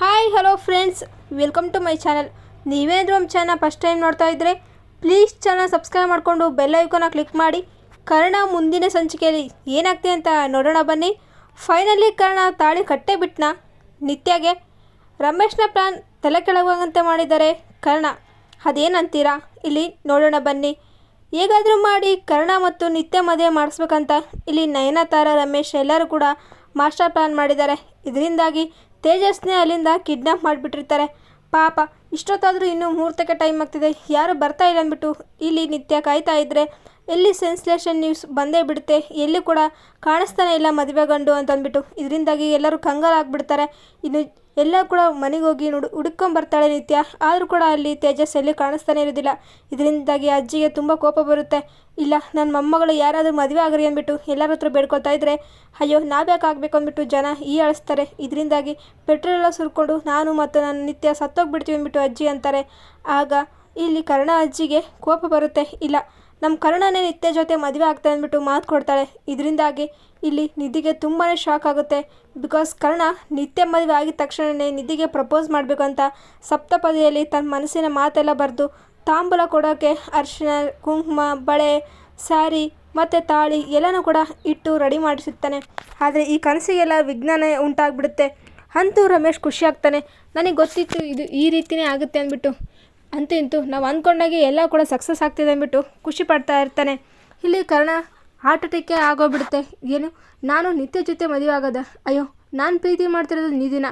Hi hello friends welcome to my channel ನೀವೇನಾದರೂ ನಮ್ಮ channel first time ನೋಡ್ತಾ ಇದ್ದರೆ ಪ್ಲೀಸ್ ಚಾನಲ್ ಸಬ್ಸ್ಕ್ರೈಬ್ ಮಾಡಿಕೊಂಡು ಬೆಲ್ ಐಕೋನ ಕ್ಲಿಕ್ ಮಾಡಿ. ಕರ್ಣ ಮುಂದಿನ ಸಂಚಿಕೆಯಲ್ಲಿ ಏನಾಗ್ತಿದೆ ಅಂತ ನೋಡೋಣ ಬನ್ನಿ. ಫೈನಲಿ ಕರ್ಣ ತಾಳಿ ಕಟ್ಟೆ ಬಿಟ್ನ ನಿತ್ಯಗೆ. ರಮೇಶ್ನ ಪ್ಲಾನ್ ತಲೆ ಕೆಳಗಂತೆ ಮಾಡಿದ್ದಾರೆ ಕರ್ಣ, ಅದೇನಂತೀರಾ? ಇಲ್ಲಿ ನೋಡೋಣ ಬನ್ನಿ. ಹೇಗಾದರೂ ಮಾಡಿ ಕರ್ಣ ಮತ್ತು ನಿತ್ಯ ಮದುವೆ ಮಾಡಿಸ್ಬೇಕಂತ ಇಲ್ಲಿ ನಯನತಾರ ರಮೇಶ್ ಎಲ್ಲರೂ ಕೂಡ ಮಾಸ್ಟರ್ ಪ್ಲಾನ್ ಮಾಡಿದ್ದಾರೆ. ಇದರಿಂದಾಗಿ ತೇಜಸ್ನೇ ಅಲ್ಲಿಂದ ಕಿಡ್ನಾಪ್ ಮಾಡಿಬಿಟ್ಟಿರ್ತಾರೆ. ಪಾಪ, ಇಷ್ಟೊತ್ತಾದರೂ ಇನ್ನೂ ಮುಹೂರ್ತಕ್ಕೆ ಟೈಮ್ ಆಗ್ತಿದೆ. ಯಾರು ಬರ್ತಾ ಇಲ್ಲ ಅಂದ್ಬಿಟ್ಟು ಇಲ್ಲಿ ನಿತ್ಯ ಕಾಯ್ತಾ ಇದ್ದರೆ ಎಲ್ಲಿ ಸೆನ್ಸ್ಲೇಷನ್ ನ್ಯೂಸ್ ಬಂದೇ ಬಿಡುತ್ತೆ, ಎಲ್ಲಿ ಕೂಡ ಕಾಣಿಸ್ತಾನೆ ಇಲ್ಲ ಮದುವೆ ಗಂಡು ಅಂತ ಅಂದ್ಬಿಟ್ಟು ಇದರಿಂದಾಗಿ ಎಲ್ಲರೂ ಕಂಗಾಲಾಗ್ಬಿಡ್ತಾರೆ. ಇನ್ನು ಎಲ್ಲ ಕೂಡ ಮನೆಗೆ ಹೋಗಿ ನುಡು ಹುಡುಕೊಂಬರ್ತಾಳೆ ನಿತ್ಯ. ಆದರೂ ಕೂಡ ಅಲ್ಲಿ ತೇಜಸ್ ಎಲ್ಲಿ ಕಾಣಿಸ್ತಾನೆ ಇರೋದಿಲ್ಲ. ಇದರಿಂದಾಗಿ ಅಜ್ಜಿಗೆ ತುಂಬ ಕೋಪ ಬರುತ್ತೆ. ಇಲ್ಲ ನನ್ನ ಮೊಮ್ಮಗಳು ಯಾರಾದರೂ ಮದುವೆ ಆಗ್ರಿ ಅಂದ್ಬಿಟ್ಟು ಎಲ್ಲರ ಹತ್ರ ಬೇಡ್ಕೊತಾ ಇದ್ದರೆ ಅಯ್ಯೋ ನಾವ್ಯಾಕೆ ಆಗಬೇಕು ಅಂದ್ಬಿಟ್ಟು ಜನ ಈ ಅಳಿಸ್ತಾರೆ. ಇದರಿಂದಾಗಿ ಪೆಟ್ರೋಲ್ ಎಲ್ಲ ಸುರ್ಕೊಂಡು ನಾನು ಮತ್ತು ನನ್ನ ನಿತ್ಯ ಸತ್ತೋಗ್ಬಿಡ್ತೀವಿ ಅಂದ್ಬಿಟ್ಟು ಅಜ್ಜಿ ಅಂತಾರೆ. ಆಗ ಇಲ್ಲಿ ಕರ್ಣ ಅಜ್ಜಿಗೆ ಕೋಪ ಬರುತ್ತೆ. ಇಲ್ಲ ನಮ್ಮ ಕರ್ಣನೇ ನಿತ್ಯ ಜೊತೆ ಮದುವೆ ಆಗ್ತಾ ಅಂದ್ಬಿಟ್ಟು ಮಾತು ಕೊಡ್ತಾಳೆ. ಇದರಿಂದಾಗಿ ಇಲ್ಲಿ ನಿಧಿಗೆ ತುಂಬಾ ಶಾಕ್ ಆಗುತ್ತೆ. ಬಿಕಾಸ್ ಕರ್ಣ ನಿತ್ಯ ಮದುವೆ ಆಗಿದ ತಕ್ಷಣವೇ ನಿಧಿಗೆ ಪ್ರಪೋಸ್ ಮಾಡಬೇಕು ಅಂತ ಸಪ್ತಪದಿಯಲ್ಲಿ ತನ್ನ ಮನಸ್ಸಿನ ಮಾತೆಲ್ಲ ಬರೆದು ತಾಂಬೂಲ ಕೊಡೋಕ್ಕೆ ಅರಿಶಿನ, ಕುಂಕುಮ, ಬಳೆ ಸ್ಯಾರಿ ಮತ್ತು ತಾಳಿ ಎಲ್ಲನೂ ಕೂಡ ಇಟ್ಟು ರೆಡಿ ಮಾಡಿಸುತ್ತಾನೆ. ಆದರೆ ಈ ಕನಸಿಗೆಲ್ಲ ವಿಜ್ಞಾನ ಉಂಟಾಗ್ಬಿಡುತ್ತೆ. ಅಂತೂ ರಮೇಶ್ ಖುಷಿ ಆಗ್ತಾನೆ. ನನಗೆ ಗೊತ್ತಿತ್ತು ಇದು ಈ ರೀತಿಯೇ ಆಗುತ್ತೆ ಅಂದ್ಬಿಟ್ಟು. ಅಂತೂ ಇಂತೂ ನಾವು ಅಂದ್ಕೊಂಡಾಗೆ ಎಲ್ಲ ಕೂಡ ಸಕ್ಸಸ್ ಆಗ್ತಿದೆ ಅಂದ್ಬಿಟ್ಟು ಖುಷಿ ಪಡ್ತಾ ಇರ್ತಾನೆ. ಇಲ್ಲಿ ಕರ್ಣ ಹಾರ್ಟ್ ಅಟ್ಯಾಕೆ ಆಗೋಗ್ಬಿಡುತ್ತೆ. ಏನು? ನಾನು ನಿತ್ಯ ಜೊತೆ ಮದುವೆ ಆಗೋದ. ಅಯ್ಯೋ, ನಾನು ಪ್ರೀತಿ ಮಾಡ್ತಿರೋದು ನಿಧಿನ.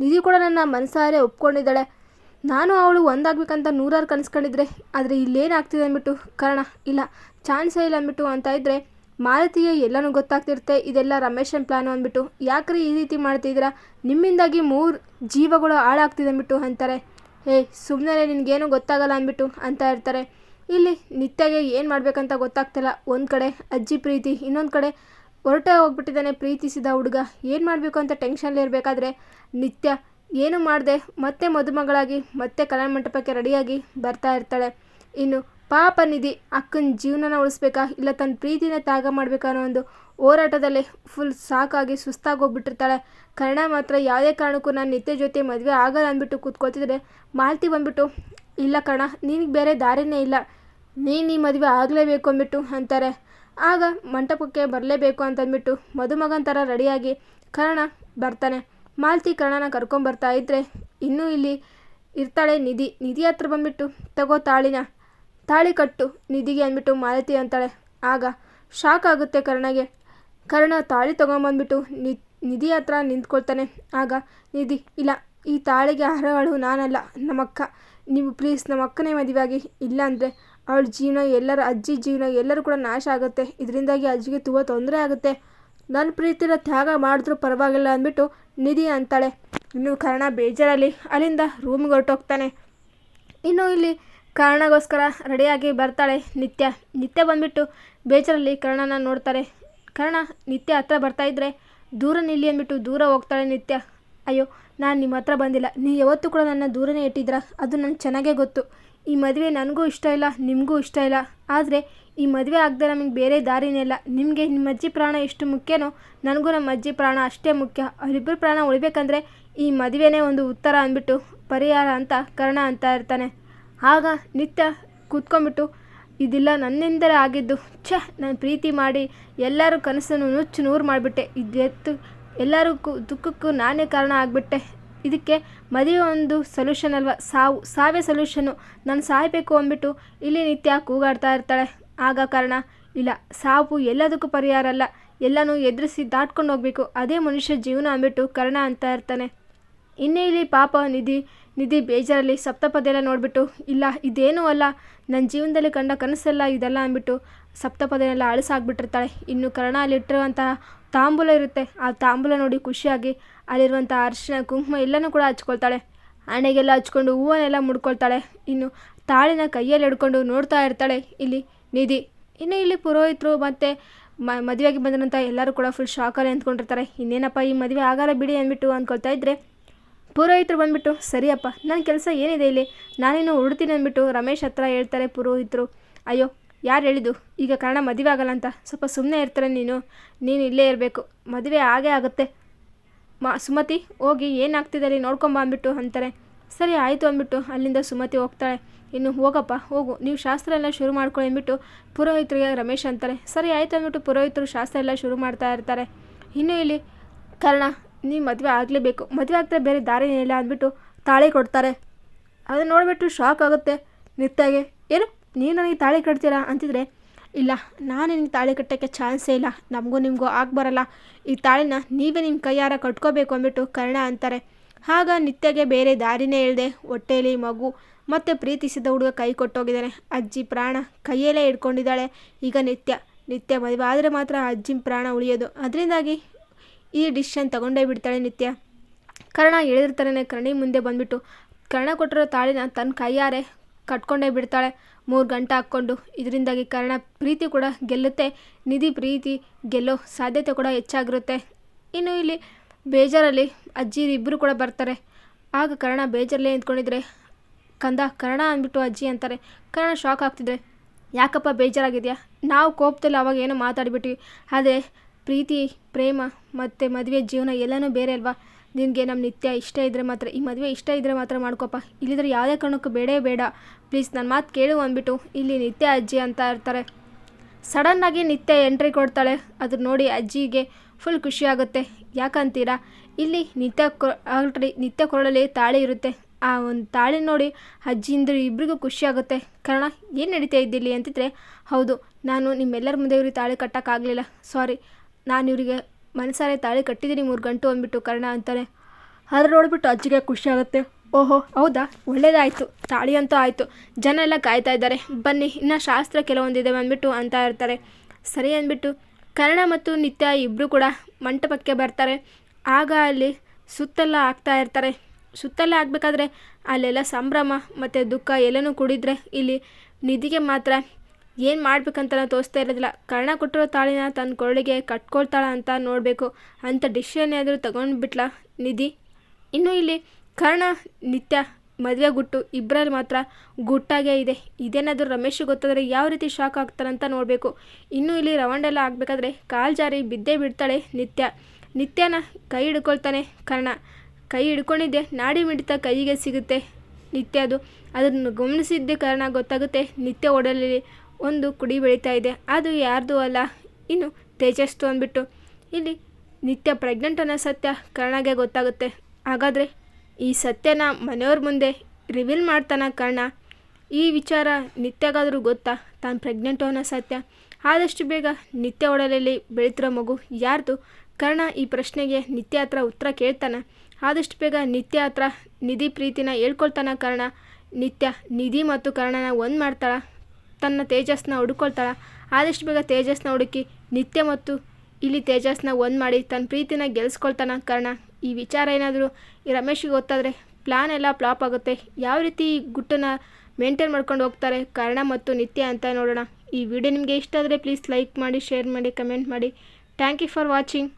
ನಿಧಿ ಕೂಡ ನನ್ನ ಮನಸಾರೆ ಒಪ್ಕೊಂಡಿದ್ದಾಳೆ. ನಾನು ಅವಳು ಒಂದಾಗಬೇಕಂತ ನೂರಾರು ಕನಸ್ಕೊಂಡಿದ್ರೆ ಆದರೆ ಇಲ್ಲೇನಾಗ್ತಿದೆ ಅಂದ್ಬಿಟ್ಟು. ಕಾರಣ, ಇಲ್ಲ, ಚಾನ್ಸೇ ಇಲ್ಲ ಅಂದ್ಬಿಟ್ಟು ಅಂತ ಇದ್ದರೆ ಮಾರುತಿಯ ಎಲ್ಲನೂ ಗೊತ್ತಾಗ್ತಿರುತ್ತೆ. ಇದೆಲ್ಲ ರಮೇಶನ್ ಪ್ಲಾನು ಅಂದ್ಬಿಟ್ಟು. ಯಾಕ್ರಿ ಈ ರೀತಿ ಮಾಡ್ತಿದ್ದೀರಾ? ನಿಮ್ಮಿಂದಾಗಿ ಮೂರು ಜೀವಗಳು ಹಾಳಾಗ್ತಿದೆ ಅಂದ್ಬಿಟ್ಟು ಅಂತಾರೆ. ಹೇ ಸುಮ್ಮನೆ ನಿನಗೇನು ಗೊತ್ತಾಗಲ್ಲ ಅಂದ್ಬಿಟ್ಟು ಅಂತ ಇರ್ತಾರೆ. ಇಲ್ಲಿ ನಿತ್ಯಗೆ ಏನು ಮಾಡಬೇಕಂತ ಗೊತ್ತಾಗ್ತಿಲ್ಲ. ಒಂದು ಕಡೆ ಅಜ್ಜಿ ಪ್ರೀತಿ, ಇನ್ನೊಂದು ಕಡೆ ಹೊರಟೆ ಹೋಗ್ಬಿಟ್ಟಿದ್ದಾನೆ ಪ್ರೀತಿಸಿದ ಹುಡುಗ. ಏನು ಮಾಡಬೇಕು ಅಂತ ಟೆನ್ಷನ್ಲಿರಬೇಕಾದ್ರೆ ನಿತ್ಯ ಏನು ಮಾಡಿದೆ, ಮತ್ತೆ ಮದುಮಗಳಾಗಿ, ಮತ್ತೆ ಕಲ್ಯಾಣ ಮಂಟಪಕ್ಕೆ ರೆಡಿಯಾಗಿ ಬರ್ತಾ ಇರ್ತಾಳೆ. ಇನ್ನು ಪಾಪ ನಿಧಿ ಅಕ್ಕನ ಜೀವನನ ಉಳಿಸ್ಬೇಕಾ, ಇಲ್ಲ ತನ್ನ ಪ್ರೀತಿನ ತ್ಯಾಗ ಮಾಡಬೇಕಾ ಅನ್ನೋ ಒಂದು ಹೋರಾಟದಲ್ಲಿ ಫುಲ್ ಸಾಕಾಗಿ ಸುಸ್ತಾಗಿ ಹೋಗ್ಬಿಟ್ಟಿರ್ತಾಳೆ ಕರ್ಣ ಮಾತ್ರ ಯಾವುದೇ ಕಾರಣಕ್ಕೂ ನಾನು ನಿತ್ಯ ಜೊತೆ ಮದುವೆ ಆಗಲ್ಲ ಅಂದ್ಬಿಟ್ಟು ಕೂತ್ಕೊಳ್ತಿದ್ರೆ ಮಾಲ್ತಿ ಬಂದ್ಬಿಟ್ಟು ಇಲ್ಲ ಕಣ, ನಿನಗೆ ಬೇರೆ ದಾರಿನೇ ಇಲ್ಲ. ನೀನು ಈ ಮದುವೆ ಆಗಲೇಬೇಕು ಅಂದ್ಬಿಟ್ಟು ಅಂತಾರೆ. ಆಗ ಮಂಟಪಕ್ಕೆ ಬರಲೇಬೇಕು ಅಂತಂದ್ಬಿಟ್ಟು ಮದುಮಗನ ಥರ ರೆಡಿಯಾಗಿ ಕರ್ಣ ಬರ್ತಾನೆ. ಮಾಲ್ತಿ ಕರ್ಣನ ಕರ್ಕೊಂಬರ್ತಾ ಇದ್ದರೆ ಇನ್ನೂ ಇಲ್ಲಿ ಇರ್ತಾಳೆ ನಿಧಿ. ನಿಧಿ ಹತ್ರ ಬಂದ್ಬಿಟ್ಟು, ತಗೋ ತಾಳಿನ. ತಾಳಿ ಕಟ್ಟು ನಿಧಿಗೆ ಅಂದ್ಬಿಟ್ಟು ಮಾಲತಿ ಅಂತಾಳೆ. ಆಗ ಶಾಕ್ ಆಗುತ್ತೆ ಕರ್ಣಗೆ. ಕರ್ಣ ತಾಳಿ ತೊಗೊಂಬಂದ್ಬಿಟ್ಟು ನಿ, ನಿಧಿ ಹತ್ರ ನಿಂತ್ಕೊಳ್ತಾನೆ. ಆಗ ನಿಧಿ, ಇಲ್ಲ, ಈ ತಾಳಿಗೆ ಅರ್ಹಗಳು ನಾನಲ್ಲ, ನಮ್ಮಕ್ಕ. ನೀವು ಪ್ಲೀಸ್ ನಮ್ಮ ಅಕ್ಕನೇ ಮದುವೆಯಾಗಿ ಇಲ್ಲ ಅಂದರೆ ಅವಳ ಜೀವನ, ಎಲ್ಲರ ಅಜ್ಜಿ ಜೀವನ ಎಲ್ಲರೂ ಕೂಡ ನಾಶ ಆಗುತ್ತೆ. ಇದರಿಂದಾಗಿ ಅಜ್ಜಿಗೆ ತುಂಬ ತೊಂದರೆ ಆಗುತ್ತೆ. ನನ್ನ ಪ್ರೀತಿನ ತ್ಯಾಗ ಮಾಡಿದ್ರೂ ಪರವಾಗಿಲ್ಲ ಅಂದ್ಬಿಟ್ಟು ನಿಧಿ ಅಂತಾಳೆ. ಇನ್ನು ಕರ್ಣ ಬೇಜಾರಲ್ಲಿ ಅಲ್ಲಿಂದ ರೂಮ್ಗೆ ಹೊರಟೋಗ್ತಾನೆ. ಇನ್ನು ಇಲ್ಲಿ ಕರ್ಣಗೋಸ್ಕರ ರೆಡಿಯಾಗಿ ಬರ್ತಾಳೆ ನಿತ್ಯ. ನಿತ್ಯ ಬಂದ್ಬಿಟ್ಟು ಬೇಜಾರಲ್ಲಿ ಕರ್ಣನ ನೋಡ್ತಾರೆ. ಕರ್ಣ ನಿತ್ಯ ಹತ್ರ ಬರ್ತಾ ಇದ್ದರೆ ದೂರ ನಿಲ್ಲಿ ಅಂದ್ಬಿಟ್ಟು ದೂರ ಹೋಗ್ತಾಳೆ ನಿತ್ಯ. ಅಯ್ಯೋ, ನಾನು ನಿಮ್ಮ ಹತ್ರ ಬಂದಿಲ್ಲ. ನೀವು ಯಾವತ್ತೂ ಕೂಡ ನನ್ನ ದೂರನೇ ಇಟ್ಟಿದ್ದೀರ? ಅದು ನನಗೆ ಚೆನ್ನಾಗೇ ಗೊತ್ತು. ಈ ಮದುವೆ ನನಗೂ ಇಷ್ಟ ಇಲ್ಲ, ನಿಮಗೂ ಇಷ್ಟ ಇಲ್ಲ. ಆದರೆ ಈ ಮದುವೆ ಆಗದೆ ನಮಗೆ ಬೇರೆ ದಾರಿನೇ ಇಲ್ಲ. ನಿಮಗೆ ನಿಮ್ಮ ಅಜ್ಜಿ ಪ್ರಾಣ ಎಷ್ಟು ಮುಖ್ಯನೋ ನನಗೂ ನಮ್ಮ ಅಜ್ಜಿ ಪ್ರಾಣ ಅಷ್ಟೇ ಮುಖ್ಯ. ಅವರಿಬ್ಬರು ಪ್ರಾಣ ಉಳಿಬೇಕಂದ್ರೆ ಈ ಮದುವೆನೇ ಒಂದು ಉತ್ತರ ಅಂದ್ಬಿಟ್ಟು ಪರಿಹಾರ ಅಂತ ಕರ್ಣ ಅಂತ ಇರ್ತಾನೆ. ಆಗ ನಿತ್ಯ ಕೂತ್ಕೊಂಡ್ಬಿಟ್ಟು, ಇದಿಲ್ಲ ನನ್ನಿಂದಲೇ ಆಗಿದ್ದು. ಛೇ, ನಾನು ಪ್ರೀತಿ ಮಾಡಿ ಎಲ್ಲರೂ ಕನಸನ್ನು ನುಚ್ಚು ನೂರು ಮಾಡಿಬಿಟ್ಟೆ. ಇದೆತ್ತು ಎಲ್ಲರೂ ಕು, ದುಃಖಕ್ಕೂ ನಾನೇ ಕಾರಣ ಆಗಿಬಿಟ್ಟೆ. ಇದಕ್ಕೆ ಮದುವೆ ಒಂದು ಸೊಲ್ಯೂಷನ್ ಅಲ್ವಾ? ಸಾವು, ಸಾವೇ ಸೊಲ್ಯೂಷನು ನಾನು ಸಾಯಬೇಕು ಅಂದ್ಬಿಟ್ಟು ಇಲ್ಲಿ ನಿತ್ಯ ಕೂಗಾಡ್ತಾ ಇರ್ತಾಳೆ. ಆಗ ಕಾರಣ, ಇಲ್ಲ, ಸಾವು ಎಲ್ಲದಕ್ಕೂ ಪರಿಹಾರ ಅಲ್ಲ. ಎಲ್ಲನೂ ಎದುರಿಸಿ ದಾಟ್ಕೊಂಡು ಹೋಗಬೇಕು. ಅದೇ ಮನುಷ್ಯ ಜೀವನ ಅಂದ್ಬಿಟ್ಟು ಕರ್ಣ ಅಂತ ಇರ್ತಾನೆ. ಇನ್ನೇ ಇಲ್ಲಿ ಪಾಪ ನಿಧಿ ನಿಧಿ ಬೇಜಾರಲ್ಲಿ ಸಪ್ತಪದೆಲ್ಲ ನೋಡಿಬಿಟ್ಟು, ಇಲ್ಲ, ಇದೇನೂ ಅಲ್ಲ. ನನ್ನ ಜೀವನದಲ್ಲಿ ಕಂಡ ಕನಸಲ್ಲ ಇದೆಲ್ಲ ಅಂದ್ಬಿಟ್ಟು ಸಪ್ತಪದನೆಲ್ಲ ಅಳಿಸಾಗ್ಬಿಟ್ಟಿರ್ತಾಳೆ. ಇನ್ನು ಕರ್ಣ ಅಲ್ಲಿಟ್ಟಿರುವಂತಹ ತಾಂಬೂಲ ಇರುತ್ತೆ. ಆ ತಾಂಬೂಲ ನೋಡಿ ಖುಷಿಯಾಗಿ ಅಲ್ಲಿರುವಂಥ ಅರಿಶಿನ, ಕುಂಕುಮ ಎಲ್ಲನೂ ಕೂಡ ಹಚ್ಕೊಳ್ತಾಳೆ. ಹಣೆಗೆಲ್ಲ ಹಚ್ಕೊಂಡು ಹೂವನ್ನೆಲ್ಲ ಮುಡ್ಕೊಳ್ತಾಳೆ. ಇನ್ನು ತಾಳಿನ ಕೈಯಲ್ಲಿ ಹಿಡ್ಕೊಂಡು ನೋಡ್ತಾ ಇರ್ತಾಳೆ ಇಲ್ಲಿ ನಿಧಿ. ಇನ್ನು ಇಲ್ಲಿ ಪುರೋಹಿತರು ಮತ್ತು ಮ ಮದುವೆಗೆ ಬಂದಿರೋಂಥ ಎಲ್ಲರೂ ಕೂಡ ಫುಲ್ ಶಾಕಲ್ಲಿ ಅಂದ್ಕೊಂಡಿರ್ತಾರೆ ಇನ್ನೇನಪ್ಪ ಈ ಮದುವೆ ಆಗಲ್ಲ ಬಿಡಿ ಅಂದ್ಬಿಟ್ಟು ಅಂದ್ಕೊಳ್ತಾ ಇದ್ದರೆ ಪುರೋಹಿತರು ಬಂದ್ಬಿಟ್ಟು, ಸರಿಯಪ್ಪ ನನ್ನ ಕೆಲಸ ಏನಿದೆ ಇಲ್ಲಿ? ನಾನೇನು ಹುಡ್ತೀನಿ ಅಂದ್ಬಿಟ್ಟು ರಮೇಶ್ ಹತ್ರ ಹೇಳ್ತಾರೆ ಪುರೋಹಿತರು. ಅಯ್ಯೋ ಯಾರು ಹೇಳಿದ್ದು? ಈಗ ಕನ್ನಡ ಮದುವೆ ಆಗಲ್ಲ ಅಂತ. ಸ್ವಲ್ಪ ಸುಮ್ಮನೆ ಇರ್ತಾರೆ ನೀನು. ನೀನು ಇಲ್ಲೇ ಇರಬೇಕು. ಮದುವೆ ಆಗೇ ಆಗುತ್ತೆ. ಮಾ, ಸುಮತಿ, ಹೋಗಿ ಏನಾಗ್ತಿದೆ ಅಲ್ಲಿ ನೋಡ್ಕೊಂಬ ಅಂದ್ಬಿಟ್ಟು ಅಂತಾರೆ. ಸರಿ, ಆಯಿತು ಅಂದ್ಬಿಟ್ಟು ಅಲ್ಲಿಂದ ಸುಮತಿ ಹೋಗ್ತಾಳೆ. ಇನ್ನು ಹೋಗಪ್ಪ, ಹೋಗು. ನೀವು ಶಾಸ್ತ್ರ ಎಲ್ಲ ಶುರು ಮಾಡ್ಕೊಳ್ಳಿ ಅಂದ್ಬಿಟ್ಟು ಪುರೋಹಿತರಿಗೆ ರಮೇಶ್ ಅಂತಾರೆ. ಸರಿ, ಆಯಿತು ಅಂದ್ಬಿಟ್ಟು ಪುರೋಹಿತರು ಶಾಸ್ತ್ರ ಎಲ್ಲ ಶುರು ಮಾಡ್ತಾ ಇರ್ತಾರೆ. ಇನ್ನು ಇಲ್ಲಿ ಕಾರಣ ನೀ ಮದುವೆ ಆಗಲೇಬೇಕು. ಮದುವೆ ಆಗ್ತಾರೆ ಬೇರೆ ದಾರಿನೇ ಇಲ್ಲ ಅಂದ್ಬಿಟ್ಟು ತಾಳಿ ಕೊಡ್ತಾರೆ. ಅದನ್ನ ನೋಡಿಬಿಟ್ಟು ಶಾಕ್ ಆಗುತ್ತೆ ನಿತ್ತಾಗೆ ಏನು? ನೀವು ನನಗೆ ತಾಳಿ ಕಟ್ತೀರಾ? ಅಂತಿದ್ರೆ, ಇಲ್ಲ, ನಾನು ನಿನಗೆ ತಾಳಿ ಕಟ್ಟೋಕ್ಕೆ ಚಾನ್ಸೇ ಇಲ್ಲ. ನಮಗೂ ನಿಮಗೂ ಬರಲ್ಲ. ಈ ತಾಳಿನ ನೀವೇ ನಿಮ್ಮ ಕೈಯಾರ ಕಟ್ಕೋಬೇಕು ಅಂದ್ಬಿಟ್ಟು ಕರ್ಣ ಅಂತಾರೆ. ಆಗ ನಿತ್ಯಗೆ ಬೇರೆ ದಾರಿನೇ ಇಲ್ಲದೆ ಹೊಟ್ಟೆಯಲ್ಲಿ ಮಗು ಮತ್ತು ಪ್ರೀತಿಸಿದ ಹುಡುಗ ಕೈ ಕೊಟ್ಟೋಗಿದ್ದಾನೆ. ಅಜ್ಜಿ ಪ್ರಾಣ ಕೈಯಲ್ಲೇ ಇಟ್ಕೊಂಡಿದ್ದಾಳೆ ಈಗ ನಿತ್ಯ. ನಿತ್ಯ ಮದುವೆ ಆದರೆ ಮಾತ್ರ ಅಜ್ಜಿ ಪ್ರಾಣ ಉಳಿಯೋದು. ಅದರಿಂದಾಗಿ ಈ ಡಿಸಿಷನ್ ತಗೊಂಡೇ ಬಿಡ್ತಾಳೆ ನಿತ್ಯ. ಕರ್ಣ ಎಳೆದಿರ್ತಾನೆ ಕರ್ಣಿ ಮುಂದೆ ಬಂದ್ಬಿಟ್ಟು, ಕರ್ಣ ಕೊಟ್ಟಿರೋ ತಾಳಿನ ತನ್ನ ಕೈಯಾರೆ ಕಟ್ಕೊಂಡೇ ಬಿಡ್ತಾಳೆ. ಮೂರು ಗಂಟೆ ಹಾಕ್ಕೊಂಡು ಇದರಿಂದಾಗಿ ಕರ್ಣ ಪ್ರೀತಿ ಕೂಡ ಗೆಲ್ಲುತ್ತೆ. ನಿಧಿ ಪ್ರೀತಿ ಗೆಲ್ಲೋ ಸಾಧ್ಯತೆ ಕೂಡ ಹೆಚ್ಚಾಗಿರುತ್ತೆ. ಇನ್ನು ಇಲ್ಲಿ ಬೇಜಾರಲ್ಲಿ ಅಜ್ಜಿ ಇಬ್ಬರು ಕೂಡ ಬರ್ತಾರೆ. ಆಗ ಕರ್ಣ ಬೇಜಾರಲ್ಲೇ ನಿಂತ್ಕೊಂಡಿದ್ರೆ, ಕಂದ, ಕರ್ಣ ಅಂದ್ಬಿಟ್ಟು ಅಜ್ಜಿ ಅಂತಾರೆ. ಕರ್ಣ ಶಾಕ್ ಆಗ್ತಿದ್ರೆ, ಯಾಕಪ್ಪ ಬೇಜಾರಾಗಿದೆಯಾ? ನಾವು ಕೋಪದಲ್ಲಿ ಅವಾಗ ಏನೋ ಮಾತಾಡಿಬಿಟ್ಟಿವಿ ಆದರೆ ಪ್ರೀತಿ, ಪ್ರೇಮ ಮತ್ತು ಮದುವೆ ಜೀವನ ಎಲ್ಲನೂ ಬೇರೆ ಅಲ್ವಾ? ನಿನಗೆ ನಮ್ಮ ನಿತ್ಯ ಇಷ್ಟ ಇದ್ದರೆ ಮಾತ್ರ, ಈ ಮದುವೆ ಇಷ್ಟ ಇದ್ದರೆ ಮಾತ್ರ ಮಾಡ್ಕೊಪ್ಪ. ಇಲ್ಲಿದ್ರೆ ಯಾವುದೇ ಕಾರಣಕ್ಕೂ ಬೇಡೇ ಬೇಡ. ಪ್ಲೀಸ್ ನನ್ನ ಮಾತು ಕೇಳು ಅಂದ್ಬಿಟ್ಟು, ಇಲ್ಲಿ ನಿತ್ಯ ಅಜ್ಜಿ ಅಂತ ಇರ್ತಾರೆ. ಸಡನ್ನಾಗಿ ನಿತ್ಯ ಎಂಟ್ರಿ ಕೊಡ್ತಾಳೆ. ಅದನ್ನ ನೋಡಿ ಅಜ್ಜಿಗೆ ಫುಲ್ ಖುಷಿಯಾಗುತ್ತೆ ಯಾಕಂತೀರಾ? ಇಲ್ಲಿ ನಿತ್ಯ ಕೊ ನಿತ್ಯ ಕೊರಳಲ್ಲಿ ತಾಳಿ ಇರುತ್ತೆ. ಆ ಒಂದು ತಾಳಿ ನೋಡಿ ಅಜ್ಜಿಯಿಂದ ಇಬ್ಬರಿಗೂ ಖುಷಿ ಆಗುತ್ತೆ. ಕಾರಣ ಏನು ನಡೀತಾ ಇದ್ದಿಲ್ಲಿ ಅಂತಿದ್ರೆ, ಹೌದು, ನಾನು ನಿಮ್ಮೆಲ್ಲರ ಮುಂದೆ ಇವ್ರಿಗೆ ತಾಳಿ ಕಟ್ಟೋಕ್ಕಾಗಲಿಲ್ಲ. ಸಾರಿ ನಾನು ಇವರಿಗೆ ಮನಸಾರೆ ತಾಳಿ ಕಟ್ಟಿದ್ದೀನಿ ಮೂರು ಗಂಟು ಅಂದ್ಬಿಟ್ಟು ಕರ್ಣ ಅಂತಾನೆ. ಅದ್ರ ನೋಡಿಬಿಟ್ಟು ಅಜ್ಜಿಗೆ ಖುಷಿ ಆಗುತ್ತೆ. ಓಹೋ, ಹೌದಾ? ಒಳ್ಳೇದಾಯಿತು. ತಾಳಿ ಅಂತೂ ಆಯಿತು. ಜನ ಎಲ್ಲ ಕಾಯ್ತಾ ಇದ್ದಾರೆ. ಬನ್ನಿ, ಇನ್ನು ಶಾಸ್ತ್ರ ಕೆಲವೊಂದಿದೆ ಅಂದ್ಬಿಟ್ಟು ಅಂತ ಇರ್ತಾರೆ. ಸರಿ ಅಂದ್ಬಿಟ್ಟು ಕರ್ಣ ಮತ್ತು ನಿತ್ಯ ಇಬ್ಬರು ಕೂಡ ಮಂಟಪಕ್ಕೆ ಬರ್ತಾರೆ. ಆಗ ಅಲ್ಲಿ ಸುತ್ತೆಲ್ಲ ಆಗ್ತಾ ಇರ್ತಾರೆ. ಸುತ್ತಲ್ಲ ಆಗಬೇಕಾದ್ರೆ ಅಲ್ಲೆಲ್ಲ ಸಂಭ್ರಮ ಮತ್ತು ದುಃಖ ಎಲ್ಲನೂ ಕೂಡಿದ್ರೆ ಇಲ್ಲಿ ನಿಧಿಗೆ ಮಾತ್ರ ಏನು ಮಾಡ್ಬೇಕಂತ ತೋರಿಸ್ತಾ ಇರೋದಿಲ್ಲ. ಕರ್ಣ ಕೊಟ್ಟಿರೋ ತಾಳಿನ ತನ್ನ ಕೊರಳಿಗೆ ಕಟ್ಕೊಳ್ತಾಳ ಅಂತ ನೋಡಬೇಕು. ಅಂತ ಡಿಸಿಷನ್ ಏನಾದರೂ ತಗೊಂಡ್ಬಿಟ್ಲ ನಿಧಿ? ಇನ್ನು ಇಲ್ಲಿ ಕರ್ಣ, ನಿತ್ಯ, ಮದುವೆ ಗುಟ್ಟು ಇಬ್ಬರಲ್ಲಿ ಮಾತ್ರ ಗುಟ್ಟಾಗೇ ಇದೆ. ಇದೇನಾದರೂ ರಮೇಶ್ ಗೊತ್ತಾದರೆ ಯಾವ ರೀತಿ ಶಾಕ್ ಆಗ್ತಾರಂತ ನೋಡಬೇಕು. ಇನ್ನು ಇಲ್ಲಿ ರವಂಡೆಲ್ಲ ಆಗಬೇಕಾದ್ರೆ ಕಾಲು ಜಾರಿ ಬಿದ್ದೇ ಬಿಡ್ತಾಳೆ ನಿತ್ಯ. ನಿತ್ಯನ ಕೈ ಹಿಡ್ಕೊಳ್ತಾನೆ ಕರ್ಣ. ಕೈ ಹಿಡ್ಕೊಂಡಿದ್ದೆ, ನಾಡಿ ಮಿಡಿತ ಕೈಗೆ ಸಿಗುತ್ತೆ ನಿತ್ಯ ಅದು ಅದನ್ನು ಗಮನಿಸಿದ್ದೇ ಕಾರಣ ಗೊತ್ತಾಗುತ್ತೆ ನಿತ್ಯ ಒಡಲಲ್ಲಿ ಒಂದು ಕುಡಿ ಬೆಳೀತಾ ಇದೆ. ಅದು ಯಾರ್ದು ಅಲ್ಲ. ಇನ್ನು ತೇಜಸ್ತು ಅಂದ್ಬಿಟ್ಟು. ಇಲ್ಲಿ ನಿತ್ಯ ಪ್ರೆಗ್ನೆಂಟ್ ಅನ್ನೋ ಸತ್ಯ ಕರ್ಣಗೆ ಗೊತ್ತಾಗುತ್ತೆ. ಹಾಗಾದರೆ ಈ ಸತ್ಯನ ಮನೆಯವ್ರ ಮುಂದೆ ರಿವೀಲ್ ಮಾಡ್ತಾನ ಕರ್ಣ. ಈ ವಿಚಾರ ನಿತ್ಯಗಾದರೂ ಗೊತ್ತಾ? ತಾನು ಪ್ರೆಗ್ನೆಂಟು ಅನ್ನೋ ಸತ್ಯ. ಆದಷ್ಟು ಬೇಗ ನಿತ್ಯ ಒಡಲಲ್ಲಿ ಬೆಳೀತಿರೋ ಮಗು ಯಾರ್ದು? ಕರ್ಣ ಈ ಪ್ರಶ್ನೆಗೆ ನಿತ್ಯ ಹತ್ರ ಉತ್ತರ ಕೇಳ್ತಾನೆ. ಆದಷ್ಟು ಬೇಗ ನಿತ್ಯ ಹತ್ರ ನಿಧಿ ಪ್ರೀತಿನ ಹೇಳ್ಕೊಳ್ತಾನ ಕರ್ಣ. ನಿತ್ಯ ನಿಧಿ ಮತ್ತು ಕರ್ಣನ ಒಂದು ಮಾಡ್ತಾಳ. ತನ್ನ ತೇಜಸ್ನ ಹುಡುಕೊಳ್ತಾಳ. ಆದಷ್ಟು ಬೇಗ ತೇಜಸ್ನ ಹುಡುಕಿ ನಿತ್ಯ ಮತ್ತು ಇಲ್ಲಿ ತೇಜಸ್ನ ಒಂದು ಮಾಡಿ ತನ್ನ ಪ್ರೀತಿನ ಗೆಲ್ಸ್ಕೊಳ್ತಾನ ಕರ್ಣ. ಈ ವಿಚಾರ ಏನಾದರೂ ಈ ರಮೇಶಿಗೆ ಗೊತ್ತಾದರೆ ಪ್ಲಾನ್ ಎಲ್ಲ ಫ್ಲಾಪ್ ಆಗುತ್ತೆ. ಯಾವ ರೀತಿ ಈ ಗುಟ್ಟನ್ನು ಮೇಂಟೈನ್ ಮಾಡ್ಕೊಂಡು ಹೋಗ್ತಾರೆ ಕರ್ಣ ಮತ್ತು ನಿತ್ಯ ಅಂತ ನೋಡೋಣ. ಈ ವಿಡಿಯೋ ನಿಮಗೆ ಇಷ್ಟ ಆದರೆ ಪ್ಲೀಸ್ ಲೈಕ್ ಮಾಡಿ ಶೇರ್ ಮಾಡಿ ಕಮೆಂಟ್ ಮಾಡಿ. Thank you for watching